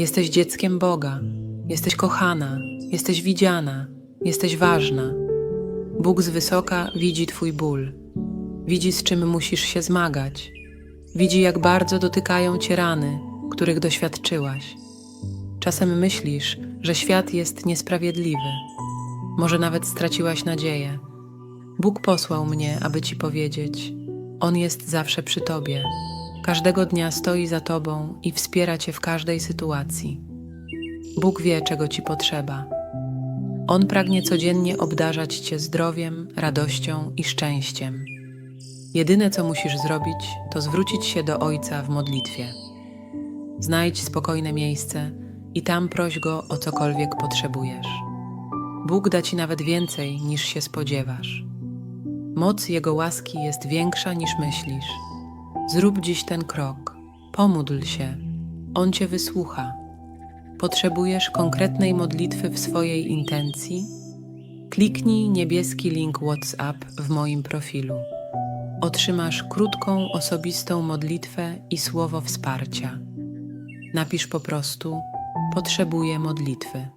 Jesteś dzieckiem Boga, jesteś kochana, jesteś widziana, jesteś ważna. Bóg z wysoka widzi Twój ból, widzi z czym musisz się zmagać, widzi jak bardzo dotykają Cię rany, których doświadczyłaś. Czasem myślisz, że świat jest niesprawiedliwy, może nawet straciłaś nadzieję. Bóg posłał mnie, aby Ci powiedzieć: On jest zawsze przy Tobie. Każdego dnia stoi za Tobą i wspiera Cię w każdej sytuacji. Bóg wie, czego Ci potrzeba. On pragnie codziennie obdarzać Cię zdrowiem, radością i szczęściem. Jedyne, co musisz zrobić, to zwrócić się do Ojca w modlitwie. Znajdź spokojne miejsce i tam proś Go o cokolwiek potrzebujesz. Bóg da Ci nawet więcej, niż się spodziewasz. Moc Jego łaski jest większa niż myślisz. Zrób dziś ten krok, pomódl się, On Cię wysłucha. Potrzebujesz konkretnej modlitwy w swojej intencji? Kliknij niebieski link WhatsApp w moim profilu. Otrzymasz krótką, osobistą modlitwę i słowo wsparcia. Napisz po prostu: Potrzebuję modlitwy.